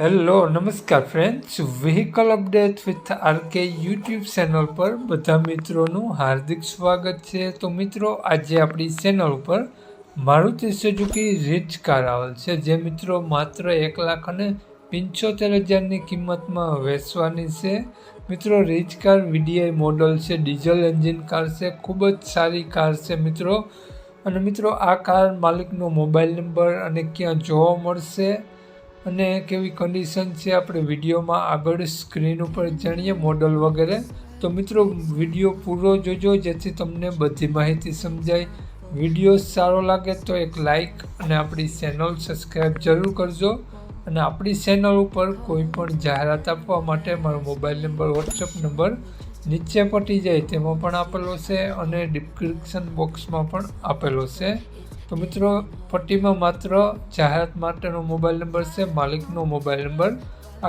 Hello નમસ્કાર friends vehicle update with RK YouTube channel પર બધા મિત્રોનું હાર્દિક સ્વાગત છે. તો મિત્રો, આજે આપણી ચેનલ ઉપર મારુતિ સુઝુકી રીચ કાર આવેલ છે. જે મિત્રો માત્ર એક લાખ અને પંચોતેર હજારની કિંમતમાં વેચવાની છે. મિત્રો રીચ કાર વીડીઆઈ મોડલ છે ડીઝલ એન્જિન કાર છે, ખૂબ જ સારી કાર છે મિત્રો. અને મિત્રો, આ કાર માલિકનો મોબાઈલ નંબર અને ક્યાં જોવા મળશે? અને કેવી કન્ડિશન છે આપણે વિડીયોમાં આગળ સ્ક્રીન ઉપર જાણીએ મોડલ વગેરે. તો મિત્રો, વીડિયો પૂરો જોજો, જેથી તમને બધી માહિતી સમજાય. વીડિયો સારો લાગે તો એક લાઈક અને આપણી ચેનલ સબસ્ક્રાઈબ જરૂર કરજો. અને આપણી ચેનલ ઉપર કોઈ પણ જાહેરાત આપવા માટે મારો મોબાઈલ નંબર વોટ્સઅપ નંબર નીચે પટી જાય તેમાં પણ આપેલો છે અને ડિસ્ક્રિપ્શન બોક્સમાં પણ આપેલો છે. તો મિત્રો, પટ્ટીમાં માત્ર જાહેરાત માટેનો મોબાઈલ નંબર છે, માલિકનો મોબાઈલ નંબર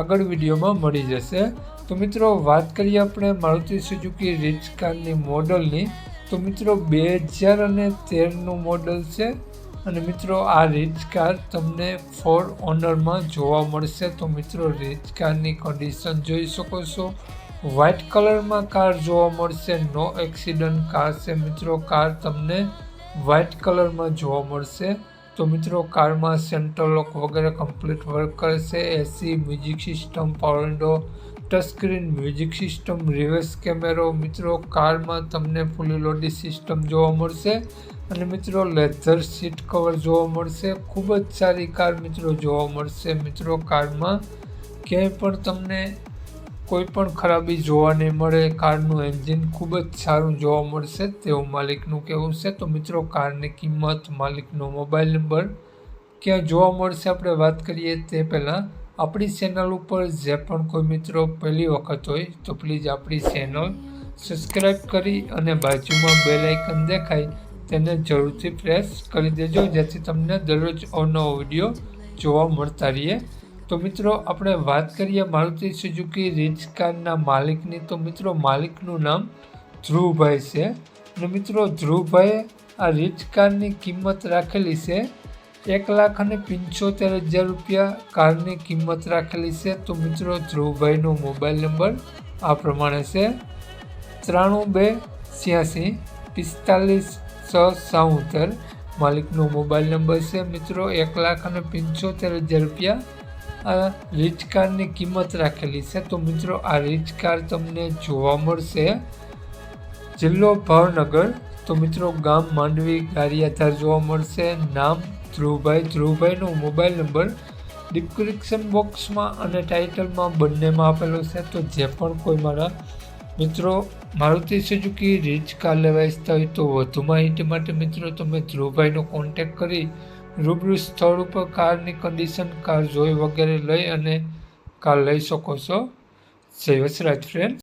આગળ વિડીયોમાં મળી જશે. તો મિત્રો, વાત કરીએ આપણે મારુતિ સુઝુકી રીચ કારની મોડલની. તો મિત્રો, બે હજાર અને તેરનું મોડલ છે અને મિત્રો, આ રીચ કાર તમને ફોર ઓનરમાં જોવા મળશે. તો મિત્રો, રીચ કારની કન્ડિશન જોઈ શકો છો. વ્હાઇટ કલરમાં કાર જોવા મળશે. નો એક્સિડન્ટ કાર છે મિત્રો. કાર તમને વ્હાઇટ કલરમાં જોવા મળશે. તો મિત્રો, કારમાં સેન્ટ્રલ લોક વગેરે કમ્પ્લીટ વર્ક કરશે. AC, music system, power window, touchscreen, music system, reverse camera. મિત્રો, કારમાં તમને ફૂલી લોડી સિસ્ટમ જોવા મળશે. અને મિત્રો, લેધર સીટ કવર જોવા મળશે. ખૂબ જ સારી કાર મિત્રો જોવા મળશે. મિત્રો, કારમાં ક્યાંય પણ તમને કોઈ પણ ખરાબી જોવા નહીં મળે, કારનું એન્જિન ખૂબ જ સારું જોવા મળશે, તેવું માલિકનું કહેવું છે. તો મિત્રો, કારની કિંમત, માલિકનો મોબાઈલ નંબર ક્યાં જોવા મળશે? આપણે વાત કરીએ તે પહેલાં આપણી ચેનલ ઉપર જે પણ કોઈ મિત્રો પહેલી વખત હોય, તો પ્લીઝ આપણી ચેનલ સબસ્ક્રાઈબ કરી અને બાજુમાં બેલ આઇકન દેખાય, તેને જરૂરથી પ્રેસ કરી દેજો, જેથી તમને દરરોજ અવનવો વીડિયો જોવા મળતા રહીએ. તો મિત્રો, આપણે વાત કરીએ મારુતિ સુઝુકી રીચ કારના માલિકની. તો મિત્રો, માલિકનું નામ ધ્રુવભાઈ છે. અને મિત્રો, ધ્રુવભાઈએ આ રીચ કારની કિંમત રાખેલી છે એક લાખ અને પંચોતેર હજાર રૂપિયા કારની કિંમત રાખેલી છે. તો મિત્રો, ધ્રુવભાઈનો મોબાઈલ નંબર આ પ્રમાણે છે. ત્રાણું બે છ્યાસી પિસ્તાલીસ છ સાઉતર માલિકનો મોબાઈલ નંબર છે. મિત્રો, એક લાખ અને પંચોતેર હજાર રૂપિયા આ રીચ કારની કિંમત રાખેલી છે. તો મિત્રો, આ રીચ કાર તમને જોવા મળશે. જિલ્લો ભાવનગર. તો મિત્રો, ગામ માંડવી ગારિયાધાર જોવા મળશે. નામ ધ્રુવભાઈ. ધ્રુવભાઈનો મોબાઈલ નંબર ડિસ્ક્રિપ્શન બોક્સમાં અને ટાઇટલમાં બંનેમાં આપેલો છે. તો જે પણ કોઈ મારા મિત્રો, મારુતિ સુઝુકી રીચ કાર લેવા ઈચ્છતા હોય તો વધુ માહિતી માટે મિત્રો, તમે ધ્રુવભાઈનો કોન્ટેક કરી રૂબરૂ સ્થળ ઉપર કારની કન્ડિશન કાર જોઈ વગેરે લઈ અને કાર લઈ શકો છો. જય વસરાજ ફ્રેન્ડ